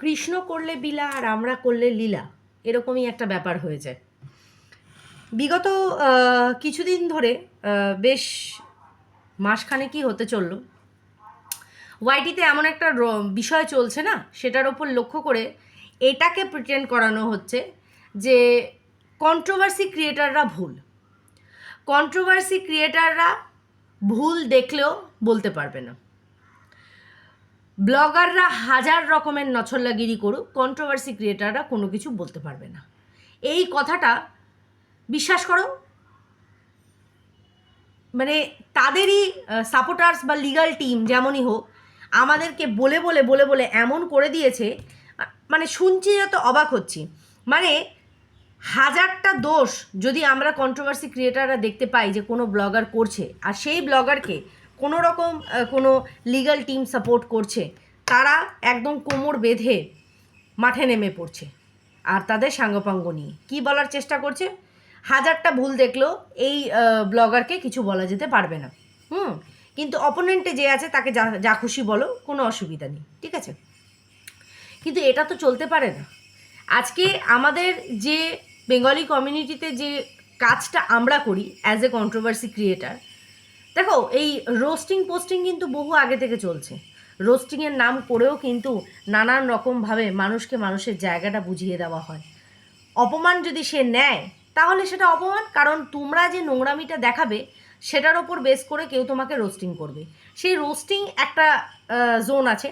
কৃষ্ণ করলে বিলা আর আমরা করলে লীলা। এরকমই একটা ব্যাপার হয়ে যায়। বিগত কিছুদিন ধরে বেশ মাসখানে কি হতে চলল। ওয়াইটিতে এমন একটা বিষয় চলছে না, সেটার ওপর লক্ষ্য করে এটাকে প্রিটেন্ড করানো হচ্ছে যে কন্ট্রোভার্সি ক্রিয়েটাররা ভুল। কন্ট্রোভার্সি ক্রিয়েটাররা ভুল দেখলেও বলতে পারবে না। ব্লগাররা হাজার রকমের নছল্লাগিরি করুক কন্ট্রোভার্সি ক্রিয়েটাররা কোনো কিছু বলতে পারবে না। এই কথাটা বিশ্বাস করো মানে তাদেরই সাপোর্টার্স বা লিগাল টিম যেমনই হোক, আমাদেরকে বলে বলে বলে বলে এমন করে দিয়েছে মানে শুনছি যত অবাক হচ্ছি। মানে হাজারটা দোষ যদি আমরা কন্ট্রোভার্সি ক্রিয়েটাররা দেখতে পাই যে কোনো ব্লগার করছে, আর সেই ব্লগারকে কোনো রকম কোনো লিগাল টিম সাপোর্ট করছে, তারা একদম কোমর বেঁধে মাঠে নেমে পড়ছে, আর তাদের সাঙ্গপাঙ্গ নিয়ে। কী বলার চেষ্টা করছে? হাজারটা ভুল দেখলেও এই ব্লগারকে কিছু বলা যেতে পারবে না। হুম, কিন্তু অপোনেন্টে যে আছে তাকে যা যা খুশি বলো, কোনো অসুবিধা নেই, ঠিক আছে? কিন্তু এটা তো চলতে পারে না। আজকে আমাদের যে বেঙ্গলি কমিউনিটিতে যে কাজটা আমরা করি অ্যাজ এ কন্ট্রোভার্সি ক্রিয়েটার দেখো, এই রোস্টিং পোস্টিং কিন্তু বহু আগে থেকে চলছে। রোস্টিংয়ের নাম করেও কিন্তু নানান রকমভাবে মানুষকে মানুষের জায়গাটা বুঝিয়ে দেওয়া হয়। অপমান যদি সে নেয়, তাহলে সেটা অপমান? কারণ তোমরা যে নোংরামিটা দেখাবে, সেটার ওপর বেস করে কেউ তোমাকে রোস্টিং করবে। সেই রোস্টিং একটা জোন আছে।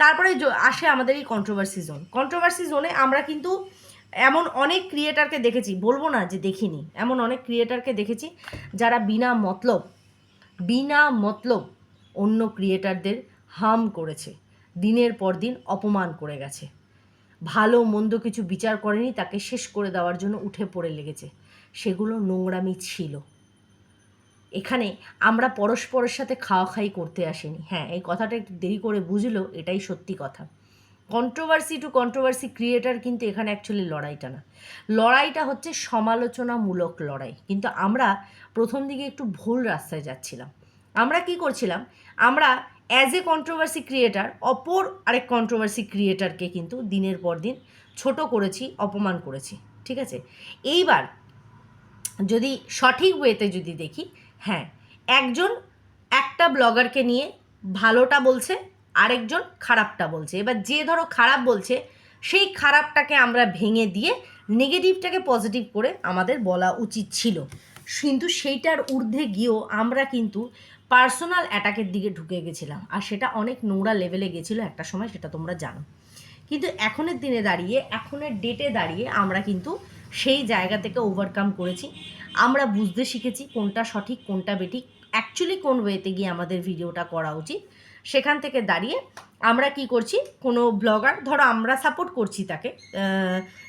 তারপরে আসে আমাদের এই কন্ট্রোভার্সি জোন কন্ট্রোভার্সি জোনে আমরা কিন্তু এমন অনেক ক্রিয়েটারকে দেখেছি, বলব না যে দেখিনি, এমন অনেক ক্রিয়েটারকে দেখেছি, যারা বিনা মতলব বিনা মতলব অন্য ক্রিয়েটারদের হাম করেছে। দিনের পর দিন অপমান করে গেছে। ভালো মন্দ কিছু বিচার করেনি, তাকে শেষ করে দেওয়ার জন্য উঠে পড়ে লেগেছে। সেগুলো নোংরামি ছিল। এখানে আমরা পরস্পরের সাথে খাওয়া খাই করতে আসিনি। হ্যাঁ এই কথাটা একটু দেরি করে বুঝলো, এটাই সত্যি কথা। কন্ট্রোভার্সি টু কন্ট্রোভার্সি ক্রিয়েটার কিন্তু এখানে অ্যাকচুয়ালি লড়াইটা না। লড়াইটা হচ্ছে সমালোচনামূলক লড়াই। কিন্তু আমরা প্রথম দিকে একটু ভুল রাস্তায় যাচ্ছিলাম। আমরা কি করছিলাম? আমরা অ্যাজ এ কন্ট্রোভার্সি ক্রিয়েটার অপর আরেক কন্ট্রোভার্সি ক্রিয়েটারকে কিন্তু দিনের পর দিন ছোট করেছি, অপমান করেছি। ঠিক আছে? এইবার যদি সঠিক ওয়েতে যদি দেখি হ্যাঁ একজন একটা ব্লগারকে নিয়ে ভালোটা বলছে আরেকজন খারাপটা বলছে। এবার যে ধরো খারাপ বলছে, সেই খারাপটাকে আমরা ভেঙে দিয়ে নেগেটিভটাকে পজিটিভ করে আমাদের বলা উচিত ছিল। কিন্তু সেইটার ঊর্ধ্বে গিয়েও আমরা কিন্তু পার্সোনাল অ্যাটাকের দিকে ঢুকে গেছিলাম। আর সেটা অনেক নোংরা লেভেলে গেছিল একটা সময়, সেটা তোমরা জানো। কিন্তু এখনের দিনে দাঁড়িয়ে, এখনের ডেটে দাঁড়িয়ে আমরা কিন্তু সেই জায়গা থেকে ওভারকাম করেছি। আমরা বুঝতে শিখেছি কোনটা সঠিক, কোনটা বেঠিক। অ্যাকচুয়ালি কোন ওয়েতে গিয়ে আমাদের ভিডিওটা করা উচিত। সেখান থেকে দাঁড়িয়ে আমরা কি করছি? কোনো ব্লগার ধরো আমরা সাপোর্ট করছি তাকে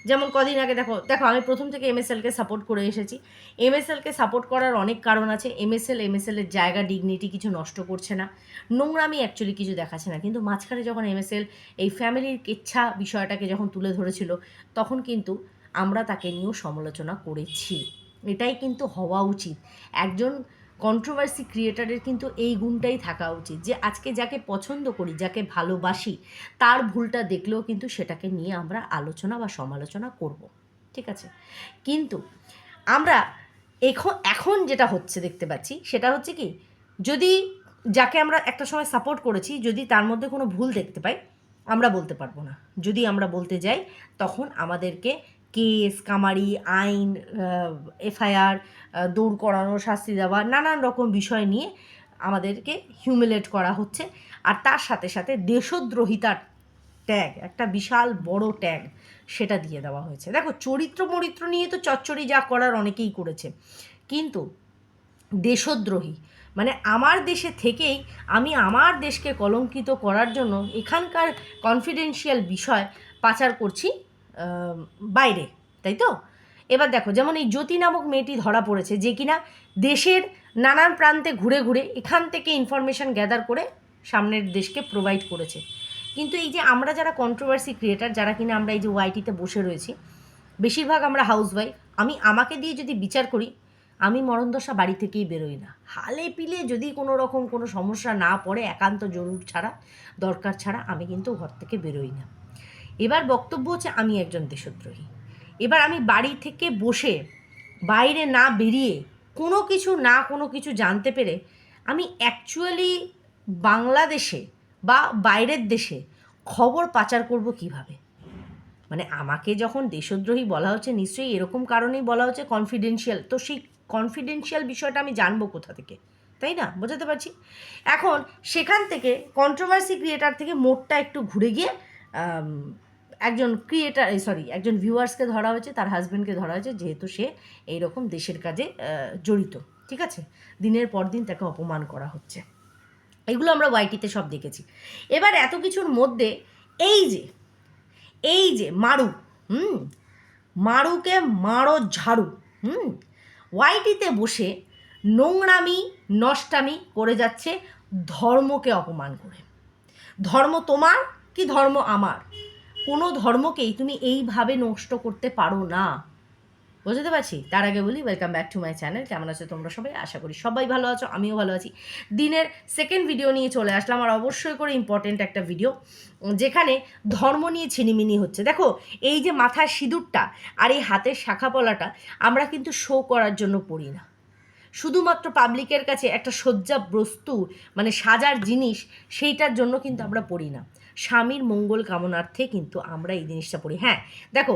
যেমন কদিন আগে দেখো দেখো আমি প্রথম থেকে এম এমএসএলকে সাপোর্ট করে এসেছি। এমএসএলকে সাপোর্ট করার অনেক কারণ আছে। M S L M MSL এমএসএলের জায়গা ডিগনিটি কিছু নষ্ট করছে না। নোংরামি অ্যাকচুয়ালি কিছু দেখাচ্ছে না। কিন্তু মাঝখানে যখন এমএসএল এই ফ্যামিলির ইচ্ছা বিষয়টাকে যখন তুলে ধরেছিল, তখন কিন্তু আমরা তাকে নিয়েও সমালোচনা করেছি। এটাই কিন্তু হওয়া উচিত। একজন কন্ট্রোভার্সি ক্রিয়েটারের কিন্তু এই গুণটাই থাকা উচিত যে আজকে যাকে পছন্দ করি, যাকে ভালোবাসি, তার ভুলটা দেখলেও কিন্তু সেটাকে নিয়ে আমরা আলোচনা বা সমালোচনা করব। ঠিক আছে? কিন্তু আমরা এখন এখন যেটা হচ্ছে দেখতে পাচ্ছি, সেটা হচ্ছে কি, যদি যাকে আমরা একটা সময় সাপোর্ট করেছি, যদি তার মধ্যে কোনো ভুল দেখতে পাই, আমরা বলতে পারব না। যদি আমরা বলতে যাই, তখন আমাদেরকে কেস, কামারি, আইন এফআইআর দৌড় করানো, শাস্তি দেওয়া, নানান রকম বিষয় নিয়ে আমাদেরকে হিউমিলেট করা হচ্ছে। আর তার সাথে সাথে দেশদ্রোহিতার ট্যাগ একটা বিশাল বড় ট্যাগ সেটা দিয়ে দেওয়া হয়েছে। দেখো, চরিত্র মরিত্র নিয়ে তো চচ্চড়ি যা করার অনেকেই করেছে। কিন্তু দেশদ্রোহী মানে আমার দেশে থেকেই আমি আমার দেশকে কলঙ্কিত করার জন্য এখানকার কনফিডেন্সিয়াল বিষয় পাচার করছি বাইরে, তাই তো? এবার দেখো, যেমন এই জ্যোতি নামক মেয়েটি ধরা পড়েছে যে কিনা দেশের নানান প্রান্তে ঘুরে ঘুরে এখান থেকে ইনফরমেশান গ্যাদার করে সামনের দেশকে প্রোভাইড করেছে। কিন্তু এই যে আমরা যারা কন্ট্রোভার্সি ক্রিয়েটার যারা কিনা আমরা এই যে ওয়াইটিতে বসে রয়েছি, বেশিরভাগ আমরা হাউসওয়াইফ আমি আমাকে দিয়ে যদি বিচার করি, আমি মরণদশা বাড়ি থেকেই বেরোই না। হালে পিলে যদি কোনো রকম কোনো সমস্যা না পড়ে, একান্ত জরুর ছাড়া, দরকার ছাড়া আমি কিন্তু ঘর থেকে বেরোই না। এবার বক্তব্য হচ্ছে আমি একজন দেশদ্রোহী। এবার আমি বাড়ি থেকে বসে বাইরে না বেরিয়ে কোনো কিছু না কোনো কিছু জানতে পেরে আমি অ্যাকচুয়ালি বাংলাদেশে বা বাইরের দেশে খবর পাচার করব কীভাবে? মানে আমাকে যখন দেশদ্রোহী বলা হচ্ছে নিশ্চয়ই এরকম কারণেই বলা হচ্ছে কনফিডেন্সিয়াল তো সেই কনফিডেন্সিয়াল বিষয়টা আমি জানব কোথা থেকে? তাই না? বোঝাতে পারছি? এখন সেখান থেকে কন্ট্রোভার্সি ক্রিয়েটার থেকে মোডটা একটু ঘুরে গিয়ে একজন ক্রিয়েটার সরি একজন ভিউয়ার্সকে ধরা হয়েছে, তার হাজব্যান্ডকে ধরা হয়েছে, যেহেতু সে এইরকম দেশের কাজে জড়িত, ঠিক আছে? দিনের পর দিন তাকে অপমান করা হচ্ছে। এগুলো আমরা ওয়াইটিতে সব দেখেছি। এবার এত কিছুর মধ্যে এই যে এই যে মারু, হুম? মারুকে মারো ঝাড়ু, হুম? ওয়াইটিতে বসে নোংরামি, নষ্টামি করে যাচ্ছে ধর্মকে অপমান করে। ধর্ম তোমার কি ধর্ম আমার? কোনো ধর্মকেই তুমি এইভাবে নষ্ট করতে পারো না। বুঝতে পারছি? তার আগে বলি welcome back to my channel কেমন আছো তোমরা সবাই? আশা করি সবাই ভালো আছো, আমিও ভালো আছি। দিনের সেকেন্ড ভিডিও নিয়ে চলে আসলাম, আর অবশ্যই করে ইম্পর্টেন্ট একটা ভিডিও যেখানে ধর্ম নিয়ে ছিনিমিনি হচ্ছে। দেখো, এই যে মাথার সিঁদুরটা আর এই হাতের শাখা পলাটা, আমরা কিন্তু শো করার জন্য পড়ি না। শুধুমাত্র পাবলিকের কাছে একটা সজ্জা বস্তু মানে সাজার জিনিস, সেইটার জন্য কিন্তু আমরা পড়ি না। স্বামীর মঙ্গল কামনার্থে কিন্তু আমরা এই জিনিসটা পড়ি। হ্যাঁ দেখো,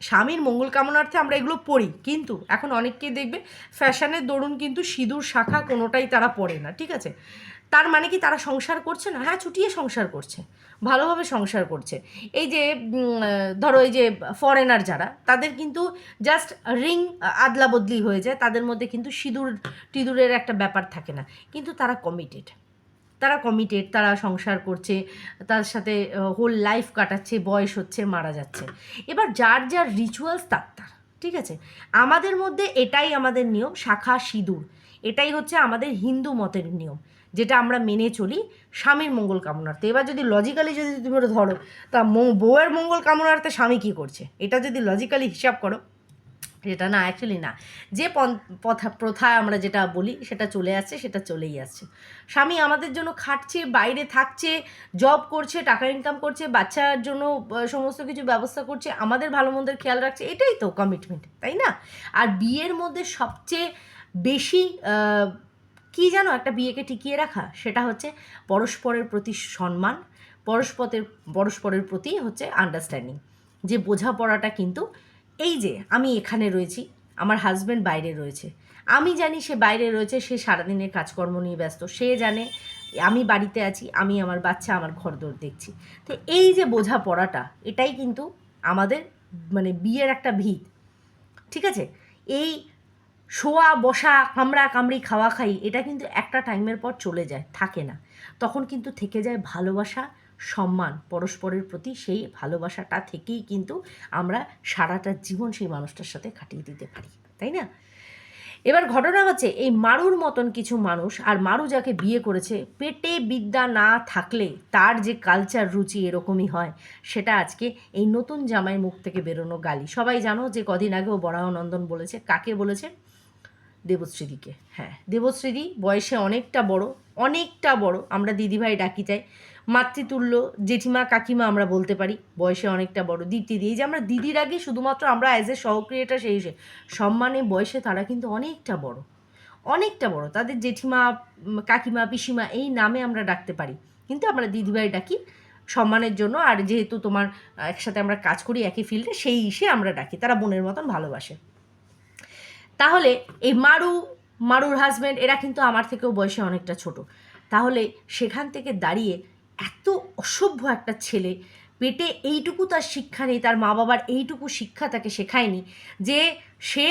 স্বামীর মঙ্গল কামনার্থে আমরা এগুলো পড়ি, কিন্তু এখন অনেককেই দেখবে ফ্যাশনের দরুন কিন্তু সিঁদুর শাখা কোনোটাই তারা পড়ে না, ঠিক আছে? তার মানে কি তারা সংসার করছে না? হ্যাঁ ছুটিয়ে সংসার করছে, ভালোভাবে সংসার করছে। এই যে ধরো এই যে ফরেনার যারা, তাদের কিন্তু জাস্ট রিং আদলা বদলি হয়ে যায়, তাদের মধ্যে কিন্তু সিঁদুর টিঁদুরের একটা ব্যাপার থাকে না, কিন্তু তারা কমিটেড তারা কমিটেড তারা সংসার করছে, তার সাথে হোল লাইফ কাটাচ্ছে, বয়স হচ্ছে, মারা যাচ্ছে। এবার যার যার রিচুয়ালস তার তার, ঠিক আছে? আমাদের মধ্যে এটাই আমাদের নিয়ম, শাখা সিঁদুর। এটাই হচ্ছে আমাদের হিন্দু মতের নিয়ম, যেটা আমরা মেনে চলি স্বামীর মঙ্গল কামনার্থে। এবার যদি লজিক্যালি যদি তুমি ধরো, তা বউয়ের মঙ্গল কামনার্থে স্বামী কী করছে? এটা যদি লজিক্যালি হিসাব করো এটা না অ্যাকচুয়ালি না। যে পথা প্রথা আমরা যেটা বলি, সেটা চলে আসছে, সেটা চলেই আসছে। স্বামী আমাদের জন্য খাটছে, বাইরে থাকছে জব করছে, টাকা ইনকাম করছে, বাচ্চার জন্য সমস্ত কিছু ব্যবস্থা করছে, আমাদের ভালো মন্দের খেয়াল রাখছে, এটাই তো কমিটমেন্ট তাই না? আর বিয়ের মধ্যে সবচেয়ে বেশি কি জানো একটা বিয়েকে টিকিয়ে রাখা? সেটা হচ্ছে পরস্পরের প্রতি সম্মান পরস্পরের পরস্পরের প্রতি হচ্ছে আন্ডারস্ট্যান্ডিং যে বোঝাপড়াটা কিন্তু এই যে, আমি এখানে রয়েছি, আমার হাজব্যান্ড বাইরে রয়েছে। আমি জানি সে বাইরে রয়েছে, সে সারাদিনের কাজকর্ম নিয়ে ব্যস্ত, সে জানে আমি বাড়িতে আছি, আমি আমার বাচ্চা, আমার ঘরদোর দেখছি। তো এই যে বোঝা পড়াটা এটাই কিন্তু আমাদের মানে বিয়ের একটা ভিত, ঠিক আছে? এই শোয়া, বসা, কামড়া, কামড়ি, খাওয়া, খাই, এটা কিন্তু একটা টাইমের পর চলে যায়, থাকে না। তখন কিন্তু থেকে যায় ভালোবাসা সম্মান পরস্পরের প্রতি সেই ভালোবাসাটা থেকেই কিন্তু আমরা সারাটা জীবন সেই মানুষটার সাথে কাটিয়ে দিতে পারি, তাই না? এবার ঘটনা হচ্ছে, এই মারুর মতন কিছু মানুষ, আর মারু যাকে বিয়ে করেছে, পেটে বিদ্যা না থাকলে তার যে কালচার রুচি এরকমই হয়, সেটা আজকে এই নতুন জামাই মুখ থেকে বেরোনো গালি। সবাই জানো যে কদিন আগেও বরাহনন্দন বলেছে, কাকে বলেছে? দেবশ্রীদিকে। হ্যাঁ দেবশ্রীদি বয়সে অনেকটা বড় অনেকটা বড়, আমরা দিদিভাই ডাকি চাই মাতৃতুল্য, জেঠিমা, কাকিমা আমরা বলতে পারি। বয়সে অনেকটা বড়। দিদি এই যে আমরা দিদির আগে শুধুমাত্র আমরা অ্যাজ এ সহক্রিয়েটার সেই সম্মানে বয়সে তারা কিন্তু অনেকটা বড়। অনেকটা বড়। তাদের জেঠিমা কাকিমা, পিসিমা এই নামে আমরা ডাকতে পারি। কিন্তু আমরা দিদিভাই ডাকি সম্মানের জন্য। আর যেহেতু তোমার একসাথে আমরা কাজ করি একই ফিল্ডে সেই ইসে আমরা ডাকি। তারা বোনের মতন ভালোবাসে। তাহলে এই মারু, মারুর হাজব্যান্ড এরা কিন্তু আমার থেকেও বয়সে অনেকটা ছোট। তাহলে সেখান থেকে দাঁড়িয়ে এত অসভ্য একটা ছেলে। পেটে এইটুকু তার শিক্ষা নেই, তার মা বাবার এইটুকু শিক্ষা তাকে শেখায়নি যে সে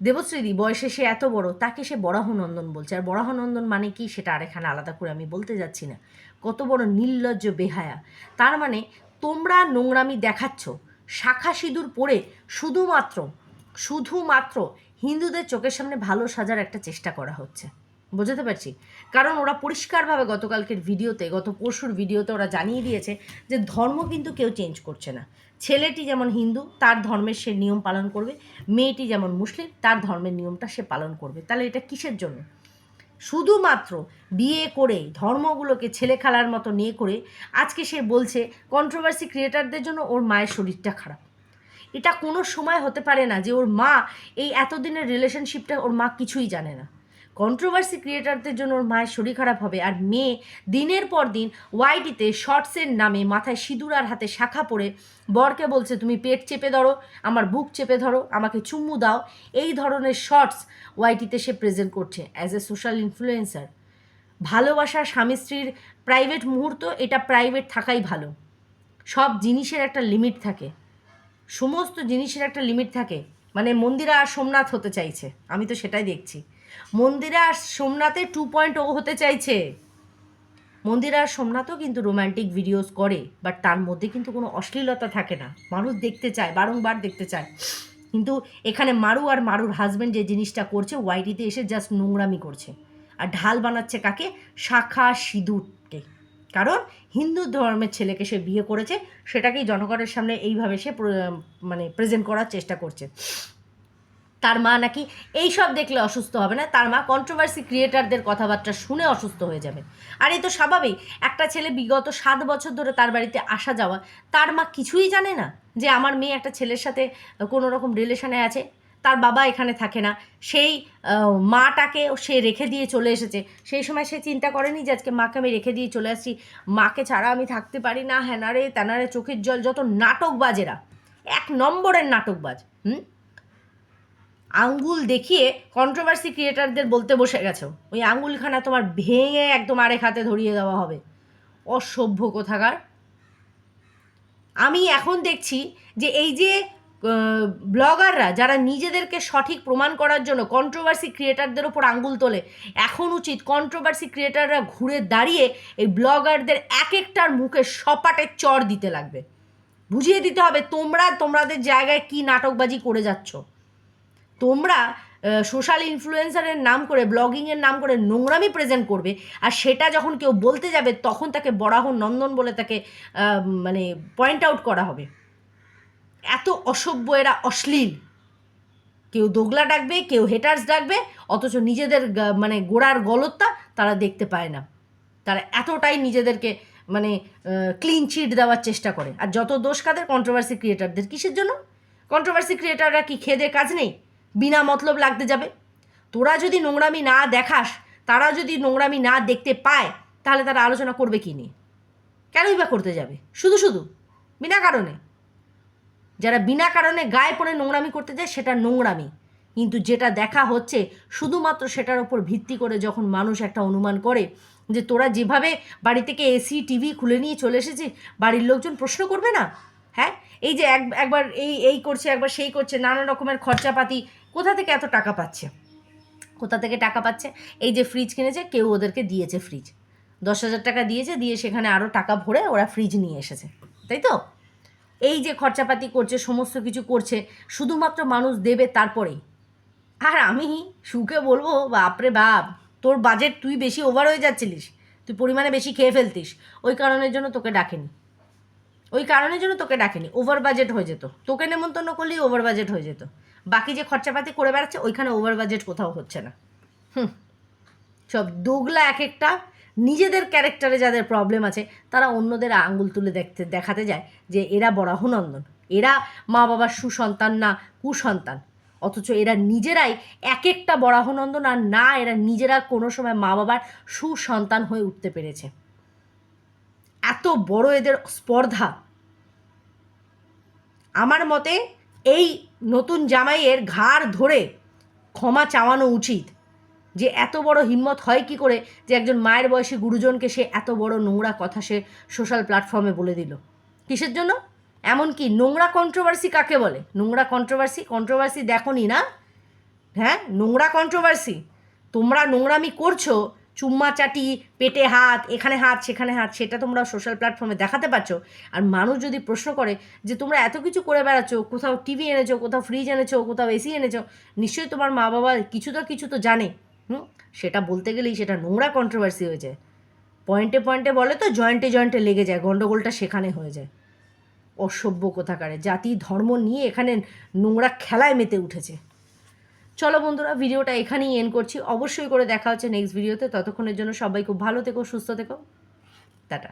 দেবশ্রীদি, বয়সে সে এত বড়, তাকে সে বরাহনন্দন বলছে। আর বরাহনন্দন মানে কি সেটা আর এখানে আলাদা করে আমি বলতে যাচ্ছি না। কত বড় নির্লজ্জ বেহায়া। তার মানে তোমরা নোংরামি দেখাচ্ছ, শাখা সিঁদুর পরে শুধুমাত্র শুধুমাত্র হিন্দুদের চোখের সামনে ভালো সাজার একটা চেষ্টা করা হচ্ছে। বোঝাতে পারছি। কারণ ওরা পরিষ্কারভাবে গতকালকের ভিডিওতে, গত পরশুর ভিডিওতে ওরা জানিয়ে দিয়েছে যে ধর্ম কিন্তু কেউ চেঞ্জ করছে না। ছেলেটি যেমন হিন্দু, তার ধর্মের সে নিয়ম পালন করবে। মেয়েটি যেমন মুসলিম, তার ধর্মের নিয়মটা সে পালন করবে। তাহলে এটা কিসের জন্য? শুধুমাত্র বিয়ে করে, ধর্মগুলোকে ছেলে খেলার মতো নিয়ে করে আজকে সে বলছে কন্ট্রোভার্সি ক্রিয়েটারদের জন্য ওর মায়ের শরীরটা খারাপ। এটা কোনো সময় হতে পারে না যে ওর মা এই এতদিনের রিলেশনশিপটা ওর মা কিছুই জানে না। কন্ট্রোভার্সি ক্রিয়েটারদের জন্য ওর মায়ের শরীর খারাপ হবে। আর মেয়ে দিনের পর দিন ওয়াইটিতে শর্টসের নামে মাথায় সিঁদুর আর হাতে শাখা পরে বরকে বলছে, তুমি পেট চেপে ধরো, আমার বুক চেপে ধরো, আমাকে চুম্মু দাও। এই ধরনের শর্টস ওয়াইটিতে সে প্রেজেন্ট করছে অ্যাজ এ সোশ্যাল ইনফ্লুয়েন্সার ভালোবাসা স্বামী স্ত্রীর প্রাইভেট মুহূর্ত, এটা প্রাইভেট থাকাই ভালো। সব জিনিসের একটা লিমিট থাকে। সমস্ত জিনিসের একটা লিমিট থাকে। মানে মন্দিরা আর সোমনাথ হতে চাইছে। আমি তো সেটাই দেখছি। মন্দিরা আর সোমনাথে টু পয়েন্ট ও হতে চাইছে। মন্দিরা আর সোমনাথও কিন্তু রোম্যান্টিক ভিডিওস করে বাট তার মধ্যে কিন্তু কোনো অশ্লীলতা থাকে না। মানুষ দেখতে চায়, বারংবার দেখতে চায়। কিন্তু এখানে মারু আর মারুর হাজব্যান্ড যে জিনিসটা করছে ওয়াইটিতে এসে জাস্ট নোংরামি করছে। আর ঢাল বানাচ্ছে কাকে? শাখা সিঁদুরকে। কারণ হিন্দু ধর্মের ছেলেকে সে বিয়ে করেছে, সেটাকেই জনগণের সামনে এইভাবে সে মানে প্রেজেন্ট করার চেষ্টা করছে। তার মা নাকি এই সব দেখলে অসুস্থ হবে না, তার মা কন্ট্রোভার্সি ক্রিয়েটারদের কথাবার্তা শুনে অসুস্থ হয়ে যাবে। আর এই তো স্বাভাবিক, একটা ছেলে বিগত সাত বছর ধরে তার বাড়িতে আসা যাওয়া, তার মা কিছুই জানে না যে আমার মেয়ে একটা ছেলের সাথে কোনো রকম রিলেশনে আছে, তার বাবা এখানে থাকে না, সেই মাটাকে সে রেখে দিয়ে চলে এসেছে। সেই সময় সে চিন্তা করেনি যে আজকে মাকে আমি রেখে দিয়ে চলে আসছি। মাকে ছাড়া আমি থাকতে পারি না হ্যানারে তেনারে চোখের জল, যত নাটকবাজেরা, এক নম্বরের নাটকবাজ, হুম? আঙ্গুল দেখিয়ে কন্ট্রোভার্সি ক্রিয়েটারদের বলতে বসে গেছো। ওই আঙ্গুলখানা তোমার ভেঙে একদম আরেক হাতে ধরিয়ে দেওয়া হবে। অসভ্য কোথাকার। আমি এখন দেখছি যে এই যে ব্লগাররা যারা নিজেদেরকে সঠিক প্রমাণ করার জন্য কন্ট্রোভার্সি ক্রিয়েটারদের ওপর আঙ্গুল তোলে, এখন উচিত কন্ট্রোভার্সি ক্রিয়েটাররা ঘুরে দাঁড়িয়ে এই ব্লগারদের এক একটার মুখে সপাটে চর দিতে লাগবে। বুঝিয়ে দিতে হবে তোমরা, তোমাদের জায়গায় কি নাটকবাজি করে যাচ্ছ। তোমরা সোশ্যাল ইনফ্লুয়েন্সারের নাম করে ব্লগিংয়ের নাম করে নোংরামি প্রেজেন্ট করবে আর সেটা যখন কেউ বলতে যাবে, তখন তাকে বরাহ নন্দন বলে তাকে মানে পয়েন্ট আউট করা হবে। এত অসভ্য, এরা অশ্লীল। কেউ দোগলা ডাকবে, কেউ হেটার্স ডাকবে, অথচ নিজেদের মানে গোড়ার গলতটা তারা দেখতে পায় না। তারা এতটাই নিজেদেরকে মানে ক্লিন চিট দেওয়ার চেষ্টা করে। আর যত দোষ কাদের? কন্ট্রোভার্সি ক্রিয়েটারদের কিসের জন্য? কন্ট্রোভার্সি ক্রিয়েটাররা কি খেদে কাজ নেই? বিনা মতলব লাগতে যাবে। তোরা যদি নোংরামি না দেখাস, তারা যদি নোংরামি না দেখতে পায়, তাহলে তারা আলোচনা করবে কি নিয়ে? কেনই বা করতে যাবে? শুধু শুধু, বিনা কারণে। যারা বিনা কারণে গায়ে পড়ে নোংরামি করতে যায়, সেটা নোংরামি। কিন্তু যেটা দেখা হচ্ছে, শুধুমাত্র সেটার ওপর ভিত্তি করে যখন মানুষ একটা অনুমান করে, যে তোরা যেভাবে বাড়ি থেকে এসি, টিভি খুলে নিয়ে চলে এসেছি, বাড়ির লোকজন প্রশ্ন করবে না? হ্যাঁ? এই যে এক, একবার এই এই করছে, একবার সেই করছে, নানা রকমের খরচাপাতি কোথা থেকে এত টাকা পাচ্ছে? কোথা থেকে টাকা পাচ্ছে? এই যে ফ্রিজ কিনেছে, কেউ ওদেরকে দিয়েছে ফ্রিজ দশ হাজার টাকা দিয়েছে, দিয়ে সেখানে আরও টাকা ভরে ওরা ফ্রিজ নিয়ে এসেছে। তাই তো? এই যে খরচাপাতি করছে, সমস্ত কিছু করছে, শুধুমাত্র মানুষ দেবে তারপরেই। আর আমি সুখে বলব, বাপরে বাপ, তোর বাজেট তুই বেশি ওভার হয়ে যাচ্ছিলিস। তুই পরিমাণে বেশি খেয়ে ফেলতিস। ওই কারণের জন্য তোকে ডাকেনি। ওই কারণের জন্য তোকে ডাকেনি। ওভার বাজেট হয়ে যেত। তোকে নেমন্তন্ন করলেই ওভার বাজেট হয়ে যেত। বাকি যে খরচাপাতি করে বেড়াচ্ছে, ওইখানে ওভার বাজেট কোথাও হচ্ছে না। হুম। সব দোগলা এক একটা, নিজেদের ক্যারেক্টারে যাদের প্রবলেম আছে, তারা অন্যদের আঙ্গুল তুলে দেখতে, দেখাতে যায় যে এরা বরাহনন্দন। এরা মা বাবার সুসন্তান না কুসন্তান। অথচ এরা নিজেরাই এক একটা বরাহনন্দন আর না, এরা নিজেরা কোনো সময় মা বাবার সুসন্তান হয়ে উঠতে পেরেছে। এত বড় এদের স্পর্ধা। আমার মতে এই নতুন জামাইয়ের ঘাড় ধরে ক্ষমা চাওয়ানো উচিত। যে এত বড় হিম্মত হয় কি করে যে একজন মায়ের বয়সী গুরুজনকে সে এত বড় নোংরা কথা সে সোশ্যাল প্ল্যাটফর্মে বলে দিল? কিসের জন্য? এমনকি নোংরা কন্ট্রোভার্সি কাকে বলে? নোংরা কন্ট্রোভার্সি কন্ট্রোভার্সি দেখনি না? হ্যাঁ নোংরা কন্ট্রোভার্সি তোমরা নোংরামি করছ চুম্মা চাটি, পেটে হাত, এখানে হাত, সেখানে হাত, সেটা তোমরা সোশ্যাল প্ল্যাটফর্মে দেখাতে পারছ। আর মানুষ যদি প্রশ্ন করে যে তোমরা এত কিছু করে বেড়াচ্ছ, কোথাও টিভি এনেছো, কোথাও ফ্রিজ এনেছো, কোথাও এসি এনেছো, নিশ্চয়ই তোমার মা বাবা কিছু তো কিছু তো জানে। হুম? সেটা বলতে গেলেই সেটা নোংরা কন্ট্রোভার্সি হয়ে যায়। পয়েন্টে পয়েন্টে বলে তো জয়েন্টে জয়েন্টে লেগে যায় গণ্ডগোলটা সেখানে হয়ে যায়। অসভ্য কোথাকারে, জাতি ধর্ম নিয়ে এখানে নোংরা খেলায় মেতে উঠেছে। চলো বন্ধুরা, ভিডিওটা এখানেই এন্ড করছি। অবশ্যই করে দেখা হচ্ছে নেক্সট ভিডিওতে ততক্ষণের জন্য সবাই খুব ভালো থেকো, সুস্থ থেকো। টাটা।